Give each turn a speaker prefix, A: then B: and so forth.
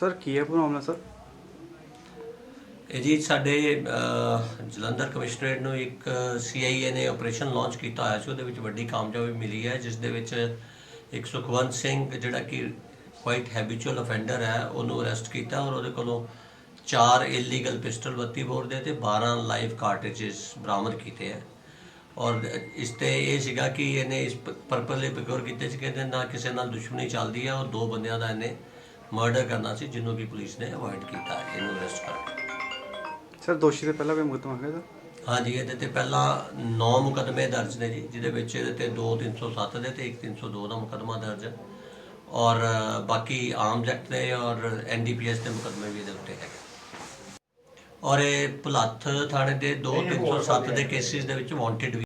A: Sir ਕੀ ਹੈ ਪੂਰਾ ਮਾਮਲਾ ਸਰ?
B: ਇਹ ਜੀ ਸਾਡੇ ਅਹ, ਜਲੰਧਰ ਕਮਿਸ਼ਨਰੇਟ ਨੂੰ ਇੱਕ ਸੀਆਈਏ ਨੇ ਆਪਰੇਸ਼ਨ ਲਾਂਚ ਕੀਤਾ ਹੋਇਆ ਸੀ ਉਹਦੇ ਵਿੱਚ ਵੱਡੀ ਕਾਮਯਾਬੀ ਮਿਲੀ ਹੈ ਜਿਸ ਦੇ ਵਿੱਚ ਇੱਕ ਸੁਖਵੰਤ ਸਿੰਘ ਜਿਹੜਾ ਕਿ ਕੁਆਇਟ ਹੈਬਿਚੁਅਲ ਅਫੈਂਡਰ ਹੈ ਉਹਨੂੰ ਅਰੈਸਟ ਕੀਤਾ ਔਰ ਉਹਦੇ ਕੋਲੋਂ ਚਾਰ ਇਲੀਗਲ ਪਿਸਟਲ 32 ਬੋਰ ਦੇ ਤੇ 12 ਲਾਈਵ ਕਾਰਟ੍ਰਿਜਸ ਬਰਾਮਦ ਕੀਤੇ ਹੈ। ਔਰ ਇਸ ਤੇ ਇਹ ਸੀਗਾ ਕਿ ਇਹਨੇ ਇਸ ਪਰਪਸ ਲਈ ਪ੍ਰੋਕਿਓਰ ਕੀਤੇ ਸੀ ਕਿ ਇਹਦੇ ਨਾਲ ਕਿਸੇ ਨਾਲ ਦੁਸ਼ਮਣੀ ਚੱਲਦੀ ਹੈ ਔਰ ਦੋ ਬੰਦਿਆਂ ਦਾ ਇਹਨੇ ਮਰਡਰ ਕਰਨਾ ਸੀ ਜਿਹਨੂੰ ਕਿ ਪੁਲਿਸ ਨੇ ਅਵੋਇਡ ਕੀਤਾ ਇਹਨੂੰ ਅਰੈਸਟ ਕਰਕੇ
A: ਸਰ ਦੋਸ਼ੀ ਦੇ ਪਹਿਲਾਂ ਕੋਈ ਮੁਕੱਦਮਾ ਹੈਗਾ ਸਰ?
B: ਹਾਂਜੀ ਇਹਦੇ ਤੇ ਪਹਿਲਾਂ 9 ਮੁਕਦਮੇ ਦਰਜ ਨੇ ਜੀ ਜਿਹਦੇ ਵਿੱਚ ਇਹਦੇ ਤੇ 2 307 ਦੇ ਤੇ 1 302 ਦਾ ਮੁਕਦਮਾ ਦਰਜ ਹੈ। ਔਰ ਬਾਕੀ ਆਰਮਸ ਐਕਟ ਦੇ ਔਰ ਐਨਡੀਪੀਐਸ ਦੇ ਮੁਕਦਮੇ ਵੀ ਇਹਦੇ ਉੱਤੇ ਹੈਗੇ। ਔਰ ਇਹ ਭੁਲੱਥ ਥਾਣੇ ਦੇ 2 307 ਦੇ ਕੇਸਿਸ ਦੇ ਵਿੱਚ ਵਾਂਟਡ